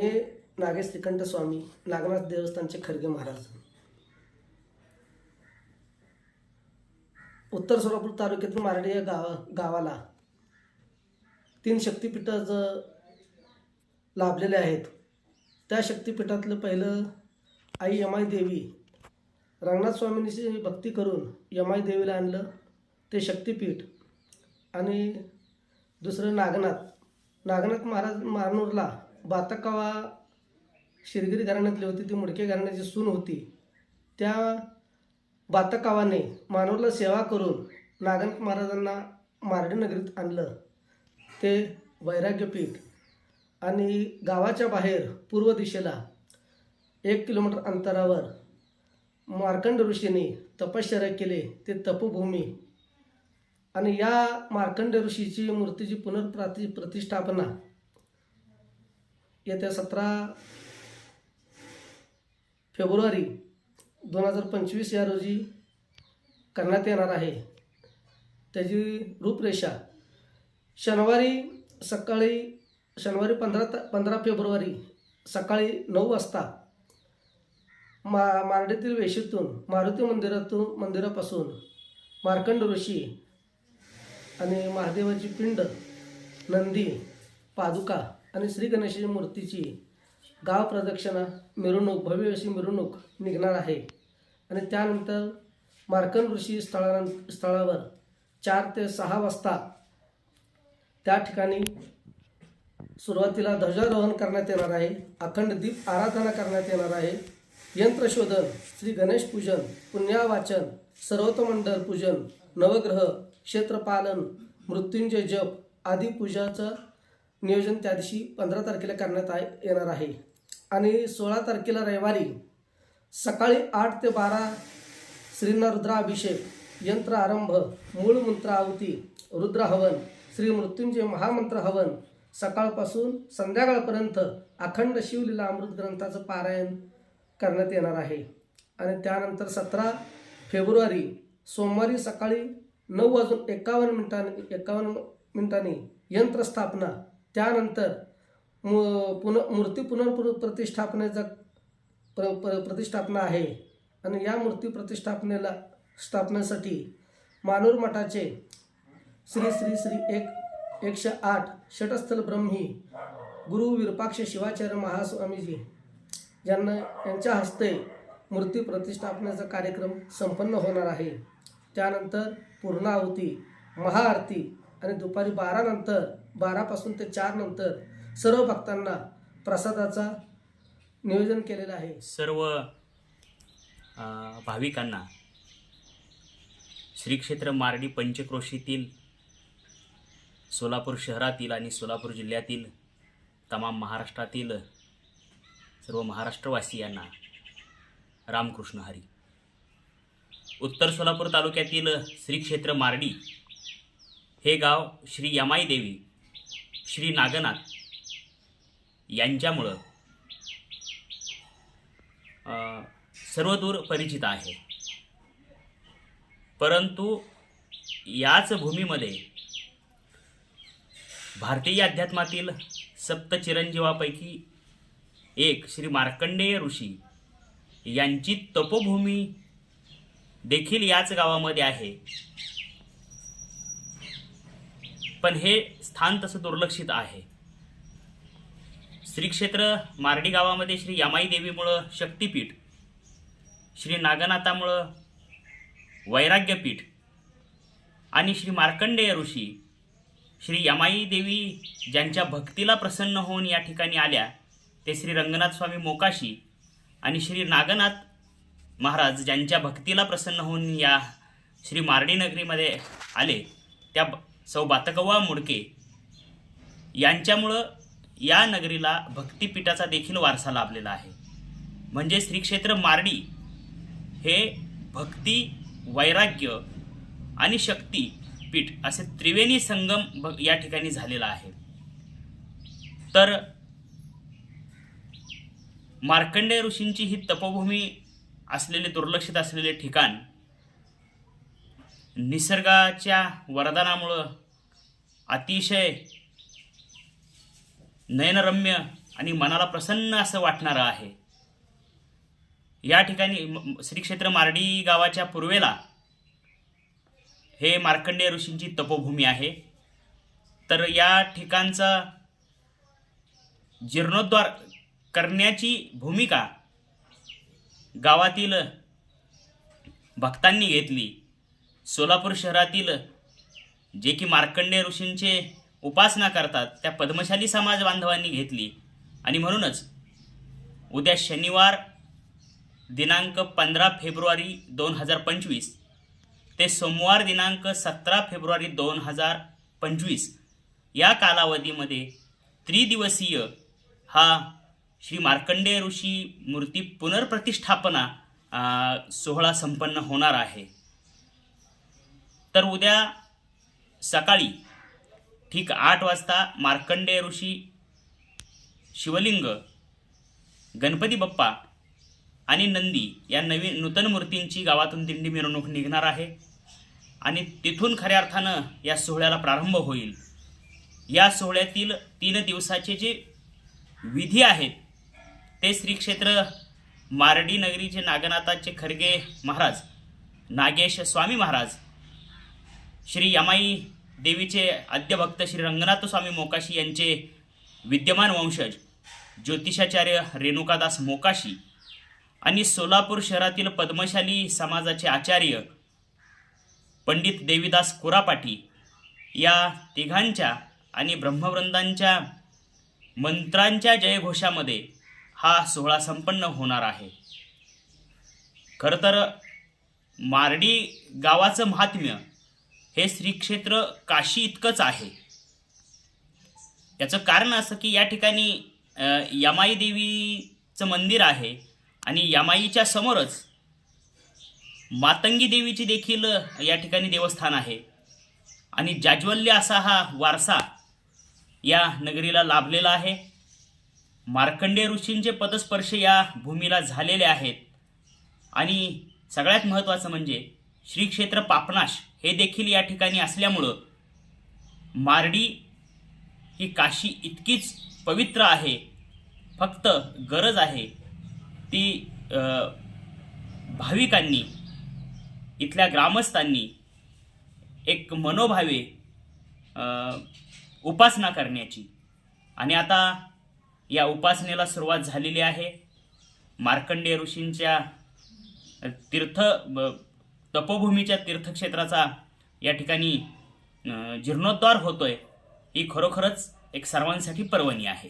हे नागेश श्रीकंठ स्वामी नागनाथ देवस्थानचे खरगे महाराज. उत्तर सोलापूर तालुक्यातील मारडी या गावा गावाला तीन शक्तिपीठ ज लाभलेले आहेत त्या शक्तिपीठातलं पहिलं आई यमाई देवी रंगनाथ स्वामींची भक्ती करून यमाई देवीला आणलं ते शक्तिपीठ आणि दुसरं नागनाथ. नागनाथ महाराज मारनूरला बातकावा शिरगिरी घराण्यातली होती ती मुडके घराण्याची सून होती. त्या बातकावाने मानवला सेवा करून नागनाथ महाराजांना मारडी नगरीत आणलं. ते वैराग्यपीठ आणि गावाच्या बाहेर पूर्व दिशेला एक किलोमीटर अंतरावर मार्कंड ऋषीने तपश्चर्या केले. ते तपोभूमी आणि या मार्कंड ऋषीची मूर्तीची पुनर्प्राति प्रतिष्ठापना येत्या सतरा फेब्रुवारी दोन हजार पंचवीस या रोजी करण्यात येणार आहे. त्याची रूपरेषा शनिवारी सकाळी शनिवारी पंधरा ता पंधरा फेब्रुवारी सकाळी नऊ वाजता मा मारडीतील वेशीतून मारुती मंदिरातून मंदिरापासून मार्कंड ऋषी आणि महादेवाची पिंड नंदी पादुका आणि श्री गणेशाची मूर्तीची गाव प्रदक्षिणा मिरवणूक भव्य अशी मिरवणूक निघणार आहे. आणि त्यानंतर मार्कंड ऋषी स्थळा स्थळावर चार ते सहा वाजता त्या ठिकाणी सुरुवातीला ध्वजारोहण करण्यात येणार आहे. अखंड दीप आराधना करण्यात येणार आहे. यंत्रशोधन श्री गणेश पूजन पुण्यावाचन सर्वतमंडल पूजन नवग्रह क्षेत्रपालन मृत्युंजय जप आदी पूजाचं नियोजन त्या दिवशी पंधरा तारखेला करण्यात आहे येणार आहे. आणि सोळा तारखेला रविवारी सकाळी आठ ते बारा श्रींना रुद्राभिषेक यंत्र आरंभ मूळ मंत्र आहुती रुद्र हवन श्री मृत्युंजय महामंत्र हवन सकाळपासून संध्याकाळपर्यंत अखंड शिवलीला अमृत ग्रंथाचं पारायण करण्यात येणार आहे. आणि त्यानंतर सतरा फेब्रुवारी सोमवारी सकाळी नऊ वाजून एकावन्न मिनिटांनी एकावन्न मिनिटांनी यंत्रस्थापना त्यानंतर मु पुन मूर्ती पुनर्पुर प्रतिष्ठापनेचा प्र प्र प्रतिष्ठापना आहे. आणि या मूर्ती प्रतिष्ठापनेला स्थापनेसाठी मानूर मठाचे श्री श्री श्री एक एकशे आठ षटस्थल ब्रह्मी गुरु विरूपाक्ष शिवाचार्य महास्वामीजी यांना यांच्या हस्ते मूर्ती प्रतिष्ठापनेचा कार्यक्रम संपन्न होणार आहे. त्यानंतर पूर्णाहुती महाआरती आणि दुपारी बारानंतर बारापासून ते चार नंतर सर्व भक्तांना प्रसादाचा नियोजन केलेलं आहे. सर्व भाविकांना श्री क्षेत्र मारडी पंचक्रोशीतील सोलापूर शहरातील आणि सोलापूर जिल्ह्यातील तमाम महाराष्ट्रातील सर्व महाराष्ट्रवासियांना रामकृष्ण हरी. उत्तर सोलापूर तालुक्यातील श्री क्षेत्र मारडी हे गाव श्री यमाई देवी श्री नागनाथ यांच्यामुळं सर्वदूर परिचित आहे. परंतु याच भूमीमध्ये भारतीय अध्यात्मातील सप्त चिरंजीवापैकी एक श्री मार्कंडेय ऋषी यांची तपोभूमी देखील याच गावामध्ये आहे. पण हे स्थान तसं दुर्लक्षित आहे. श्री क्षेत्र मार्डी गावामध्ये श्री यमाई देवीमुळं शक्तिपीठ श्री नागनाथामुळं वैराग्यपीठ आणि श्री मार्कंडेय ऋषी श्री यमाई देवी ज्यांच्या भक्तीला प्रसन्न होऊन या ठिकाणी आल्या ते श्री रंगनाथ स्वामी मोकाशी आणि श्री नागनाथ महाराज ज्यांच्या भक्तीला प्रसन्न होऊन या श्री मार्डी नगरीमध्ये आले त्या सौ बातकव्वा मुडके यांच्यामुळं या नगरीला भक्तिपीठाचा देखील वारसा लाभलेला आहे. म्हणजे श्रीक्षेत्र मारडी हे भक्ती वैराग्य आणि शक्ती पीठ असे त्रिवेणी संगम भ या ठिकाणी झालेला आहे. तर मार्कंडेय ऋषींची ही तपोभूमी असलेले दुर्लक्षित असलेले ठिकाण निसर्गाच्या वरदानामुळं अतिशय नयनरम्य आणि मनाला प्रसन्न असं वाटणारं आहे. या ठिकाणी श्रीक्षेत्र मारडी श्री क्षेत्र गावाच्या पूर्वेला हे मार्कंडेय ऋषींची तपोभूमी आहे. तर या ठिकाणचा जीर्णोद्धार करण्याची भूमिका गावातील भक्तांनी घेतली. सोलापूर शहरातील जे की मार्कंडेय ऋषींचे उपासना करतात त्या पद्मशाली समाज बांधवांनी घेतली. आणि म्हणूनच उद्या शनिवार दिनांक पंधरा फेब्रुवारी दोन हजार पंचवीस ते सोमवार दिनांक सतरा फेब्रुवारी दोन हजार पंचवीस या कालावधीमध्ये त्रिदिवसीय हा श्री मार्कंडेय ऋषी मूर्ती पुनर्प्रतिष्ठापना सोहळा संपन्न होणार आहे. तर उद्या सकाळी ठीक आठ वाजता मार्कंडेय ऋषी शिवलिंग गणपती बाप्पा आणि नंदी या नवीन नूतन मूर्तींची गावातून दिंडी मिरवणूक निघणार आहे आणि तिथून खऱ्या अर्थानं या सोहळ्याला प्रारंभ होईल. या सोहळ्यातील तीन दिवसाचे जे विधी आहेत ते श्री क्षेत्र मारडी नगरीचे नागनाथाचे खरगे महाराज नागेश स्वामी महाराज श्री यमाई देवीचे आद्यभक्त श्री रंगनाथ स्वामी मोकाशी यांचे विद्यमान वंशज ज्योतिषाचार्य रेणुकादास मोकाशी आणि सोलापूर शहरातील पद्मशाली समाजाचे आचार्य पंडित देवीदास कुरापाटी या तिघांच्या आणि ब्रह्मवृंदांच्या मंत्रांच्या जयघोषामध्ये हा सोहळा संपन्न होणार आहे. खरं तर मारडी गावाचं महात्म्य हे श्री क्षेत्र काशी इतकंच आहे. याचं कारण असं की या ठिकाणी यमाई देवीचं मंदिर आहे आणि यमाईच्या समोरच मातंगी देवीची देखील या ठिकाणी देवस्थान आहे. आणि जाज्वल्य असा हा वारसा या नगरीला लाभलेला आहे. मार्कंडेय ऋषींचे पदस्पर्श या भूमीला झालेले आहेत. आणि सगळ्यात महत्त्वाचं म्हणजे श्री क्षेत्र पापनाश हे देखील या ठिकाणी असल्यामुळं मारडी ही काशी इतकीच पवित्र आहे फक्त गरज आहे ती भाविकांनी इथल्या ग्रामस्थांनी एक मनोभावे उपासना करण्याची. आणि आता या उपासनेला सुरुवात झालेली आहे. मार्कंडेय ऋषींच्या तीर्थ ब- तपोभूमीच्या तीर्थक्षेत्राचा या ठिकाणी जीर्णोद्धार होतोय ही खरोखरच एक सर्वांसाठी पर्वणी आहे.